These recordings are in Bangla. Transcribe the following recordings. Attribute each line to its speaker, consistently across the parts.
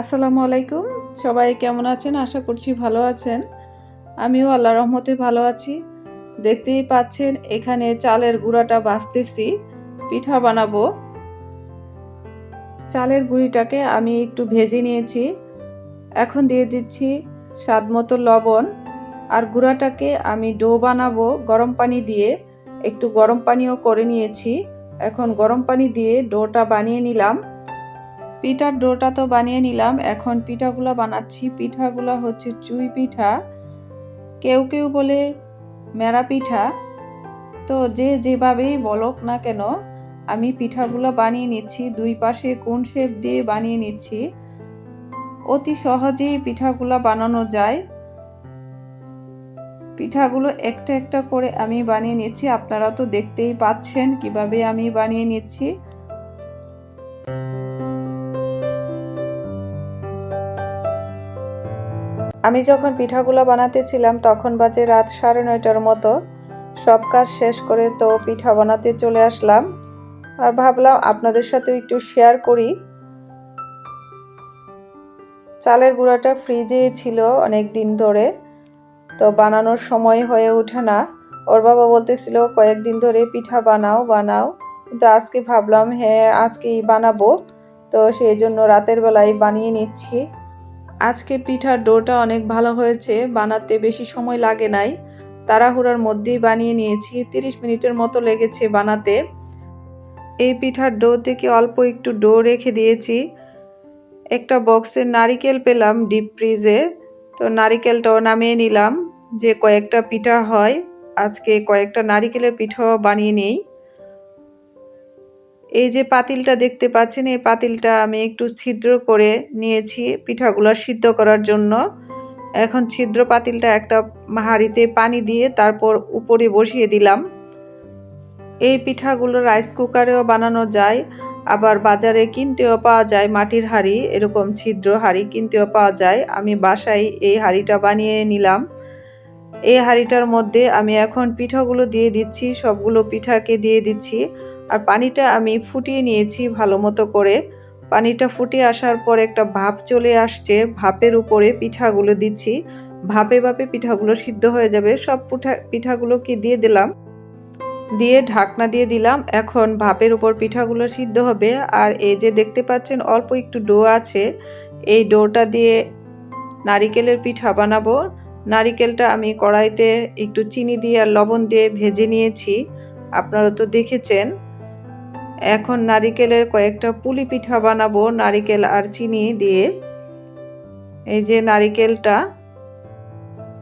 Speaker 1: আসসালামু আলাইকুম। সবাই কেমন আছেন? আশা করছি ভালো আছেন। আমিও আল্লাহ রহমতে ভালো আছি। দেখতেই পাচ্ছেন, এখানে চালের গুঁড়াটা বাছতেছি পিঠা বানাবো। চালের গুঁড়িটাকে আমি একটু ভেজে নিয়েছি। এখন দিয়ে দিচ্ছি স্বাদ মতো লবণ। আর গুঁড়াটাকে আমি ডো বানাবো গরম পানি দিয়ে। একটু গরম পানিও করে নিয়েছি। এখন গরম পানি দিয়ে ডোটা বানিয়ে নিলাম। পিঠার ডোটা তো বানিয়ে নিলাম, এখন পিঠাগুলো বানাচ্ছি। পিঠাগুলো হচ্ছে চুই পিঠা। কেউ কেউ বলে মেরা পিঠা। তো যে যেভাবেই বলক না কেন, আমি পিঠাগুলো বানিয়ে নিচ্ছি, দুই পাশে কোন শেপ দিয়ে বানিয়ে নিচ্ছি। অতি সহজেই পিঠাগুলো বানানো যায়। পিঠাগুলো একটা একটা করে আমি বানিয়ে নিচ্ছি। আপনারা তো দেখতেই পাচ্ছেন কীভাবে আমি বানিয়ে নিচ্ছি। আমি যখন পিঠাগুলো বানাতেছিলাম, তখন বাজে রাত সাড়ে নয়টার মতো। সব কাজ শেষ করে তো পিঠা বানাতে চলে আসলাম। আর ভাবলাম আপনাদের সাথে একটু শেয়ার করি। চালের গুঁড়াটা ফ্রিজে ছিল অনেক দিন ধরে, তো বানানোর সময় হয়ে ওঠে না। ওর বাবা বলতেছিল, কয়েকদিন ধরে পিঠা বানাও বানাও। কিন্তু আজকে ভাবলাম হ্যাঁ আজকেই বানাবো। তো সেই জন্য রাতের বেলায় বানিয়ে নিচ্ছি। আজকে পিঠার ডোটা অনেক ভালো হয়েছে, বানাতে বেশি সময় লাগে নাই। তাড়াহুড়ার মধ্যেই বানিয়ে নিয়েছি, তিরিশ মিনিটের মতো লেগেছে বানাতে। এই পিঠার ডো থেকে অল্প একটু ডো রেখে দিয়েছি। একটা বক্সে নারিকেল পেলাম ডিপ ফ্রিজে, তো নারিকেলটাও নামিয়ে নিলাম। যে কয়েকটা পিঠা হয়, আজকে কয়েকটা নারিকেলের পিঠাও বানিয়ে নেই। এই যে পাতিলটা দেখতে পাচ্ছেন, এই পাতিলটা আমি একটু ছিদ্র করে নিয়েছি পিঠাগুলো সিদ্ধ করার জন্য। এখন ছিদ্র পাতিলটা একটা হাঁড়িতে পানি দিয়ে তারপর উপরে বসিয়ে দিলাম। এই পিঠাগুলো রাইস কুকারেও বানানো যায়, আবার বাজারে কিনতেও পাওয়া যায় মাটির হাঁড়ি, এরকম ছিদ্র হাঁড়ি কিনতেও পাওয়া যায়। আমি বাসায় এই হাঁড়িটা বানিয়ে নিলাম। এই হাঁড়িটার মধ্যে আমি এখন পিঠাগুলো দিয়ে দিচ্ছি, সবগুলো পিঠাকে দিয়ে দিচ্ছি। আর পানিটা আমি ফুটিয়ে নিয়েছি ভালো মতো করে। পানিটা ফুটে আসার পর একটা ভাপ চলে আসছে, ভাপের উপরে পিঠাগুলো দিচ্ছি। ভাপে ভাপে পিঠাগুলো সিদ্ধ হয়ে যাবে। সব পিঠা পিঠাগুলোকে দিয়ে দিলাম? দিয়ে ঢাকনা দিয়ে দিলাম। এখন ভাপের উপর পিঠাগুলো সিদ্ধ হবে। আর এই যে দেখতে পাচ্ছেন, অল্প একটু ডো আছে। এই ডোটা দিয়ে নারিকেলের পিঠা বানাবো। নারিকেলটা আমি কড়াইতে একটু চিনি দিয়ে আর লবণ দিয়ে ভেজে নিয়েছি। আপনারা তো দেখেছেন। এখন নারিকেলের কয়েকটা পুলি পিঠা বানাবো, নারিকেল আর চিনি দিয়ে। এই যে নারিকেলটা,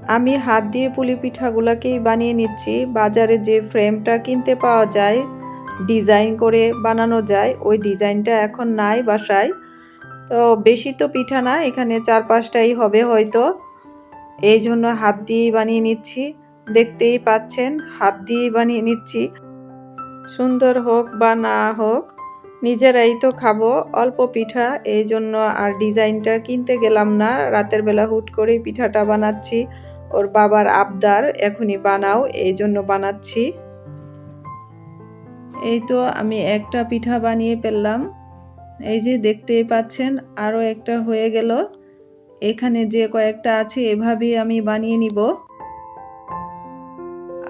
Speaker 1: আমি হাত দিয়ে পুলি পিঠাগুলোকেই বানিয়ে নিচ্ছি। বাজারে যে ফ্রেমটা কিনতে পাওয়া যায়, ডিজাইন করে বানানো যায়, ওই ডিজাইনটা এখন নাই বাসায়। তো বেশি তো পিঠা না, এখানে চার পাঁচটাই হবে হয়তো। এই জন্য হাত দিয়েই বানিয়ে নিচ্ছি। দেখতেই পাচ্ছেন, হাত দিয়েই বানিয়ে নিচ্ছি। সুন্দর হোক বা না হোক, নিজেরাই তো খাব অল্প পিঠা এই জন্য আর ডিজাইনটা কিনতে গেলাম না। রাতের বেলা হুট করেই পিঠাটা বানাচ্ছি। ওর বাবার আবদার, এখনই বানাও এই জন্য বানাচ্ছি। এই তো আমি একটা পিঠা বানিয়ে ফেললাম। এই যে দেখতেই পাচ্ছেন, আরও একটা হয়ে গেল। এখানে যে কয়েকটা আছে, এভাবেই আমি বানিয়ে নিব।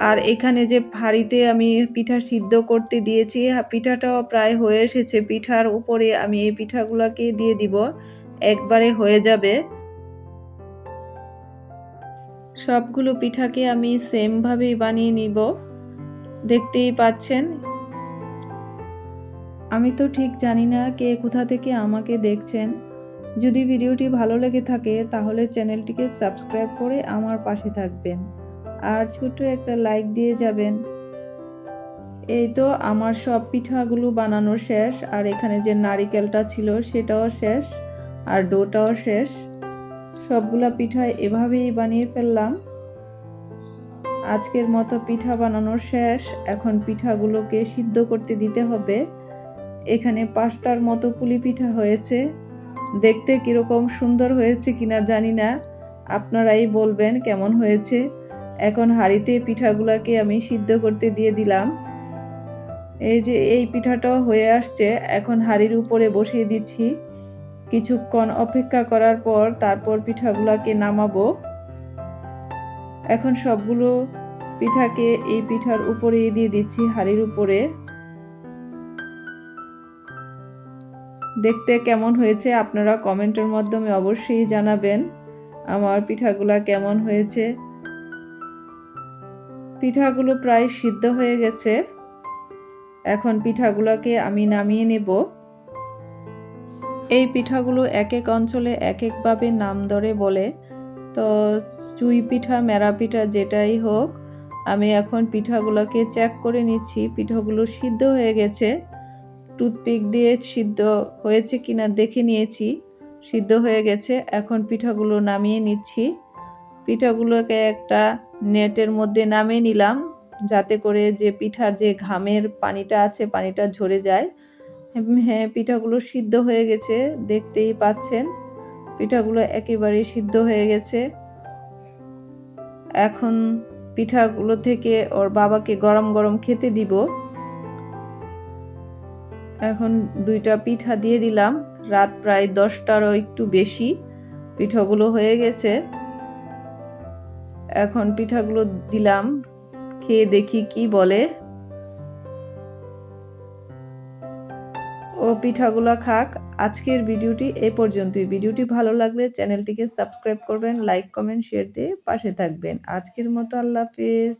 Speaker 1: আর এখানে যে হাঁড়িতে আমি পিঠা সিদ্ধ করতে দিয়েছি পিঠাটাও প্রায় হয়ে এসেছে। পিঠার উপরে আমি এই পিঠাগুলোকে দিয়ে দিব, একবারে হয়ে যাবে। সবগুলো পিঠাকে আমি সেমভাবেই বানিয়ে নিব। দেখতেই পাচ্ছেন? আমি তো ঠিক জানি না কে কোথা থেকে আমাকে দেখছেন। যদি ভিডিওটি ভালো লেগে থাকে, তাহলে চ্যানেলটিকে সাবস্ক্রাইব করে আমার পাশে থাকবেন। আর ছোট একটা লাইক দিয়ে যাবেন। এই তো আমার সব পিঠাগুলো বানানো শেষ, আর এখানে যে নারিকেলটা ছিল সেটাও শেষ, আর ডোটাও শেষ। সবগুলা পিঠা এভাবেই বানিয়ে ফেললাম। আজকের মতো পিঠা বানানো শেষ। এখন পিঠাগুলোকে সিদ্ধ করতে দিতে হবে। এখানে পাঁচটার মতো পুলি পিঠা হয়েছে। দেখতে কীরকম সুন্দর হয়েছে কিনা জানি না। আপনারাই বলবেন কেমন হয়েছে। এখন হাঁড়িতে পিঠাগুলোকে আমি সিদ্ধ করতে দিয়ে দিলাম। এই যে এই পিঠাটাও হয়ে আসছে, এখন হাঁড়ির উপরে বসিয়ে দিচ্ছি। কিছুক্ষণ অপেক্ষা করার পর তারপর পিঠাগুলাকে নামাবো। এখন সবগুলো পিঠাকে এই পিঠার উপরে দিয়ে দিচ্ছি হাড়ির উপরে। দেখতে কেমন হয়েছে আপনারা কমেন্টের মাধ্যমে অবশ্যই জানাবেন। আমার পিঠাগুলা কেমন হয়েছে? পিঠাগুলো প্রায় সিদ্ধ হয়ে গেছে। এখন পিঠাগুলোকে আমি নামিয়ে নেব। এই পিঠাগুলো এক এক অঞ্চলে এক একভাবে নাম ধরে বলে। তো চুই পিঠা, মেরা পিঠা যেটাই হোক, আমি এখন পিঠাগুলোকে চেক করে নিচ্ছি, পিঠাগুলো সিদ্ধ হয়ে গেছে। টুথপিক দিয়ে সিদ্ধ হয়েছে কিনা দেখে নিয়েছি, সিদ্ধ হয়ে গেছে। এখন পিঠাগুলো নামিয়ে নিচ্ছি। পিঠাগুলোকে একটা নেটের মধ্যে নামিয়ে নিলাম, যাতে করে যে পিঠার যে ঘামের পানিটা আছে, পানিটা ঝরে যায়। হ্যাঁ পিঠাগুলো সিদ্ধ হয়ে গেছে, দেখতেই পাচ্ছেন। পিঠাগুলো একেবারে সিদ্ধ হয়ে গেছে। এখন পিঠাগুলো থেকে ওর বাবাকে গরম গরম খেতে দিব। এখন দুইটা পিঠা দিয়ে দিলাম। রাত প্রায় দশটারও একটু বেশি। পিঠাগুলো হয়ে গেছে। এখন পিঠাগুলো দিলাম, খেয়ে দেখি কি বলে। ও পিঠাগুলো খাক। আজকের ভিডিওটি এ পর্যন্তই। ভিডিওটি ভালো লাগলে চ্যানেলটিকে সাবস্ক্রাইব করবেন, লাইক, কমেন্ট, শেয়ার দিয়ে পাশে থাকবেন। আজকের মতো আল্লাহ হাফিজ।